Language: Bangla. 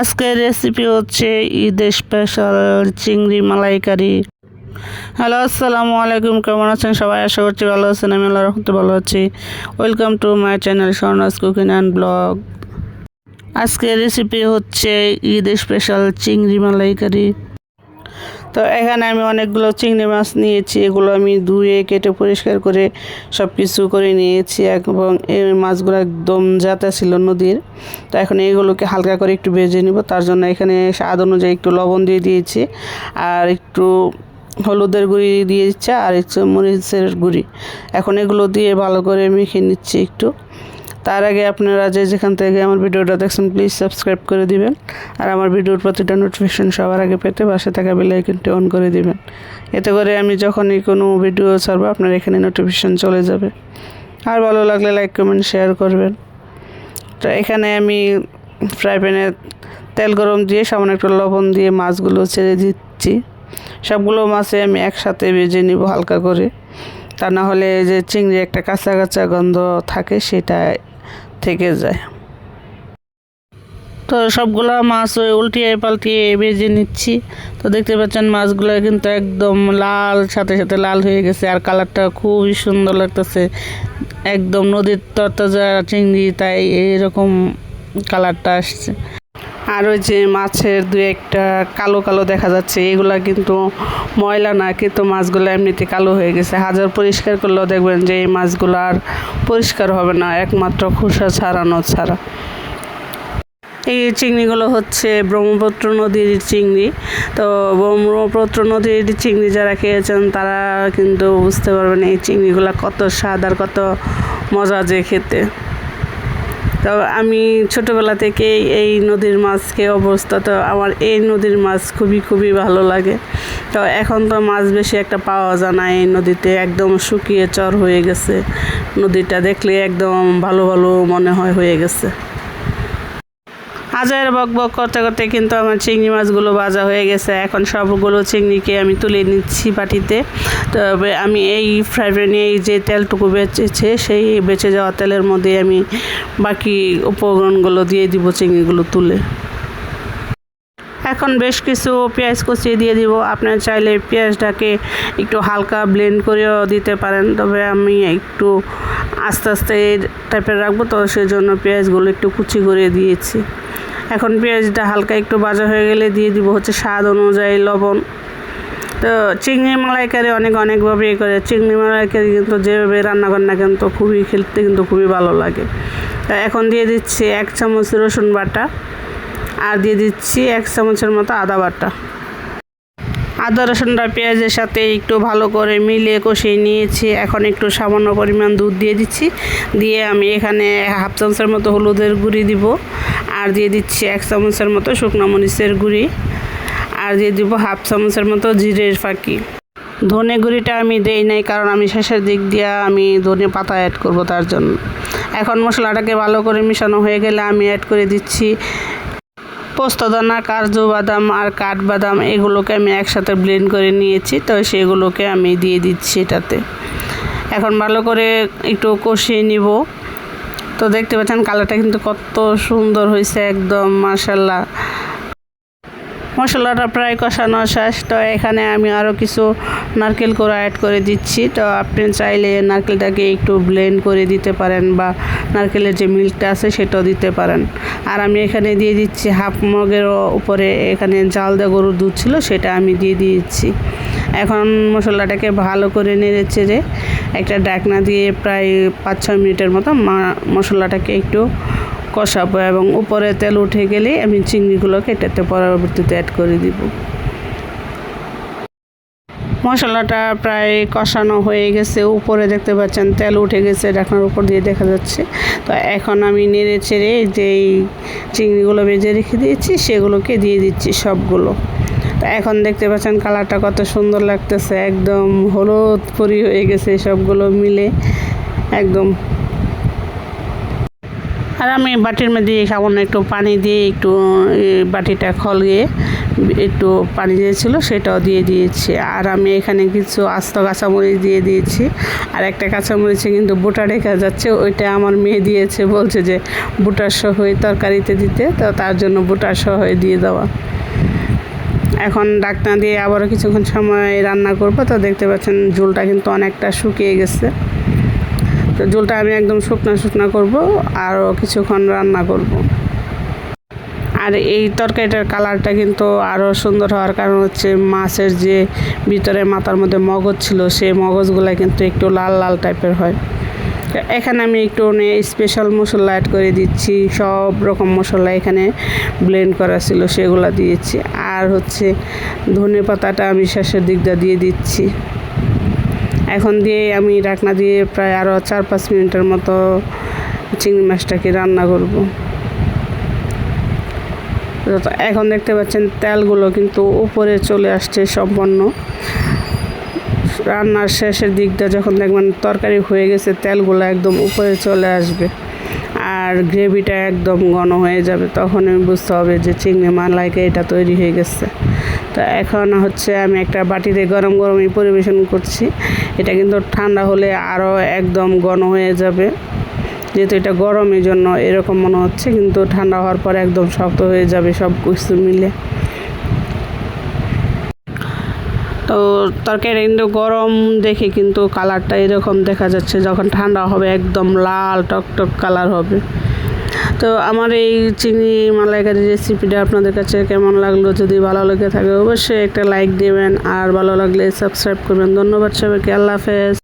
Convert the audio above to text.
আজকের রেসিপি হচ্ছে ঈদের স্পেশাল চিংড়ি মালাইকারি। হ্যালো আসসালামু আলাইকুম, কেমন আছেন? সবাই আশা করছি ভালো আছেন, আমি আল্লাহ রহমতে ভালো আছি। Welcome to my channel Swarna's cooking and blog আজকের রেসিপি হচ্ছে ঈদের স্পেশাল চিংড়ি মালাইকারি। তো এখানে আমি অনেকগুলো চিংড়ি মাছ নিয়েছি, এগুলো আমি ধুয়ে, কেটে পরিষ্কার করে সব কিছু করে নিয়েছি এবং এই মাছগুলো একদম জাতা ছিল নদীর। তো এখন এইগুলোকে হালকা করে একটু ভেজে নিব, তার জন্য এখানে স্বাদ অনুযায়ী একটু লবণ দিয়ে দিয়েছি আর একটু হলুদের গুঁড়ি দিয়ে দিচ্ছে আর একটু মরিচের গুঁড়ি। এখন এগুলো দিয়ে ভালো করে মেখে নিচ্ছি একটু। তার আগে আপনারা যে যেখান থেকে আমার ভিডিওটা দেখছেন প্লিজ সাবস্ক্রাইব করে দিবেন। আর আমার ভিডিওর প্রতিটা নোটিফিকেশন সবার আগে পেতে পাশে থাকা বেল অন করে দিবেন। এতে করে আমি যখনই কোনো ভিডিও ছাড়বো, আপনার এখানে নোটিফিকেশন চলে যাবে। আর ভালো লাগলে লাইক কমেন্ট শেয়ার করবেন। তো এখানে আমি ফ্রাই প্যানে তেল গরম দিয়ে সামান্য একটু লবণ দিয়ে মাছগুলো ছেড়ে দিচ্ছি। সবগুলো মাছে আমি একসাথে ভেজে নিব হালকা করে। তা না হলে যে চিংড়ি একটা কাঁচা কাঁচা গন্ধ থাকে, সেটা থেকে যায়। তো সবগুলো মাছ ওই উল্টিয়ে পাল্টিয়ে ভেজে নিচ্ছি। তো দেখতে পাচ্ছেন মাছগুলো কিন্তু একদম লাল, সাথে সাথে লাল হয়ে গেছে আর কালারটা খুবই সুন্দর লাগতেছে। একদম নদীর তরতাজা চিংড়ি, তাই এইরকম কালারটা আসছে। আর ওই যে মাছের দু একটা কালো কালো দেখা যাচ্ছে, এগুলা কিন্তু ময়লা না, কিন্তু মাছগুলো এমনিতে কালো হয়ে গেছে। হাজার পরিষ্কার করলেও দেখবেন যে এই মাছগুলো আর পরিষ্কার হবে না, একমাত্র খোসা ছাড়ানো ছাড়া। এই চিংড়িগুলো হচ্ছে ব্রহ্মপুত্র নদীর চিংড়ি। তো ব্রহ্মপুত্র নদীর চিংড়ি যারা খেয়েছেন, তারা কিন্তু বুঝতে পারবেন এই চিংড়িগুলো কত স্বাদ আর কত মজা যে খেতে। তো আমি ছোটোবেলা থেকে এই নদীর মাছকে অবস্থ তো আমার এই নদীর মাছ খুবই খুবই ভালো লাগে। তো এখন তো মাছ বেশি একটা পাওয়া যায় না এই নদীতে, একদম শুকিয়ে চর হয়ে গেছে। নদীটা দেখলে একদম ভালো ভালো মনে হয় হয়ে গেছে। হাজার বক বক করতে করতে কিন্তু আমার চিংড়ি মাছগুলো ভাজা হয়ে গেছে। এখন সবগুলো চিংড়িকে আমি তুলে নিচ্ছি বাটিতে। তবে আমি এই ফ্রাই প্যানে এই যে তেলটুকু বেঁচেছে, সেই বেঁচে যাওয়া তেলের মধ্যে আমি বাকি উপকরণগুলো দিয়ে দিব চিংড়িগুলো তুলে। এখন বেশ কিছু পেঁয়াজ কুচিয়ে দিয়ে দিব। আপনার চাইলে পেঁয়াজটাকে একটু হালকা ব্লেন্ড করেও দিতে পারেন। তবে আমি একটু আস্তে আস্তে টাইপের রাখব, তো সেজন্য পেঁয়াজগুলো একটু কুচি করে দিয়েছি। এখন পেঁয়াজটা হালকা একটু বাজা হয়ে গেলে দিয়ে দিব হচ্ছে স্বাদ অনুযায়ী লবণ। তো চিংড়ি মালাইকারি অনেক অনেকভাবে ইয়ে করে। চিংড়ি মালাইকারি কিন্তু যেভাবে রান্না করেন না কিন্তু খুবই খেলতে কিন্তু খুবই ভালো লাগে। এখন দিয়ে দিচ্ছি এক চামচ রসুন বাটা আর দিয়ে দিচ্ছি এক চামচের মতো আদা বাটা। আদা, রসুনটা পেঁয়াজের সাথে একটু ভালো করে মিলিয়ে কষিয়ে নিয়েছি। এখন একটু সামান্য পরিমাণ দুধ দিয়ে দিচ্ছি। দিয়ে আমি এখানে হাফ চামচের মতো হলুদের গুঁড়ি দিব। আর দিয়ে দিচ্ছি এক চামচের মতো শুকনো মরিচের গুঁড়ি। আর দিয়ে দিব হাফ চামচের মতো জিরের ফাঁকি। ধনে গুঁড়িটা আমি দেই নাই, কারণ আমি শেষের দিক দিয়ে আমি ধনে পাতা অ্যাড করব তার জন্য। এখন মশলাটাকে ভালো করে মিশানো হয়ে গেলে আমি অ্যাড করে দিচ্ছি পোস্তদানা কাজু বাদাম আর কাঠবাদাম এগুলোকে আমি একসাথে ব্লেন্ড করে নিয়েছি, তো সেগুলোকে আমি দিয়ে দিচ্ছি এটাতে। এখন ভালো করে একটু কষিয়ে নিব। তো দেখতে পাচ্ছেন কালারটা কিন্তু কত সুন্দর হয়েছে, একদম মার্শাল্লাহ মশলাটা প্রায় কষানো শেষ। তো এখানে আমি আরও কিছু নারকেল কোড়া অ্যাড করে দিচ্ছি। তো আপনি চাইলে নারকেলটাকে একটু ব্লেন্ড করে দিতে পারেন বা নারকেলের যে মিল্কটা আছে সেটাও দিতে পারেন। আর আমি এখানে দিয়ে দিচ্ছি হাফ মগের উপরে এখানে জাল দেওয়া গরুর দুধ ছিল সেটা আমি দিয়ে দিয়েছি। এখন মশলাটাকে ভালো করে নেড়ে চেড়ে একটা ডাকনা দিয়ে প্রায় পাঁচ ছয় মিনিটের মতো মশলাটাকে একটু কষাবো এবং উপরে তেল উঠে গেলে আমি চিংড়িগুলোকে এটাতে পরবর্তীতে অ্যাড করে দিব। মশলাটা প্রায় কষানো হয়ে গেছে, উপরে দেখতে পাচ্ছেন তেল উঠে গেছে ঢাকনার উপর দিয়ে দেখা যাচ্ছে। তো এখন আমি নেড়ে চেড়ে যেই চিংড়িগুলো ভেজে রেখে দিয়েছি, সেগুলোকে দিয়ে দিচ্ছি সবগুলো। তো এখন দেখতে পাচ্ছেন কালারটা কত সুন্দর লাগতেছে, একদম হলুদ পরি হয়ে গেছে সবগুলো মিলে, একদম। আর আমি বাটির মধ্যে সামান্য একটু পানি দিয়ে একটু বাটিটা খলিয়ে একটু পানি দিয়েছিল, সেটাও দিয়ে দিয়েছি। আর আমি এখানে কিছু আস্ত কাঁচামরিচ দিয়ে দিয়েছি। আর একটা কাঁচামরিচে কিন্তু বুটা রেখা যাচ্ছে, ওইটা আমার মেয়ে দিয়েছে, বলছে যে বুটার সহই তরকারিতে দিতে, তো তার জন্য বুটার সহই দিয়ে দেওয়া। এখন ডাকনা দিয়ে আবারও কিছুক্ষণ সময় রান্না করব, তো দেখতে পাচ্ছেন ঝোলটা কিন্তু অনেকটা শুকিয়ে গেছে। তো ঝোলটা আমি একদম শুকনো শুকনো করব, আরও কিছুক্ষণ রান্না করব। আর এই তরকারিটার কালারটা কিন্তু আরও সুন্দর হওয়ার কারণ হচ্ছে মাছের যে ভিতরে মাথার মধ্যে মগজ ছিল, সেই মগজগুলো কিন্তু একটু লাল লাল টাইপের হয়। এখানে আমি একটু স্পেশাল মশলা অ্যাড করে দিচ্ছি, সব রকম মশলা এখানে ব্লেন্ড করা ছিল, সেগুলো দিয়েছি। আর হচ্ছে ধনে পাতাটা আমি শেষের দিকটা দিয়ে দিচ্ছি। এখন দিয়ে আমি ঢাকনা দিয়ে প্রায় আরও চার পাঁচ মিনিটের মতো চিংড়ি মাছটাকে রান্না করব। এখন দেখতে পাচ্ছেন তেলগুলো কিন্তু উপরে চলে আসছে সম্পন্ন রান্নার শেষের দিকটা যখন দেখবেন তরকারি হয়ে গেছে, তেলগুলো একদম উপরে চলে আসবে আর গ্রেভিটা একদম ঘন হয়ে যাবে। তখন আমি বুঝতে হবে যে চিংড়ি মালাইকে এটা তৈরি হয়ে গেছে। তো এখন হচ্ছে আমি একটা বাটিতে গরম গরমই পরিবেশন করছি। এটা কিন্তু ঠান্ডা হলে আরও একদম ঘন হয়ে যাবে। যেহেতু এটা গরমের জন্য এরকম মনে হচ্ছে, কিন্তু ঠান্ডা হওয়ার পর একদম শক্ত হয়ে যাবে সব কিছু মিলে। তো তরকারি কিন্তু গরম দেখে কিন্তু কালারটা এরকম দেখা যাচ্ছে, যখন ঠান্ডা হবে একদম লাল টকটক কালার হবে। তো আমার এই চিনি মালাইকারি রেসিপিটা আপনাদের কাছে কেমন লাগল? যদি ভালো লেগে থাকে, অবশ্যই একটা লাইক দেবেন। আর ভালো লাগলে সাবস্ক্রাইব করবেন। ধন্যবাদ সবাইকে। আল্লাহ হাফেজ।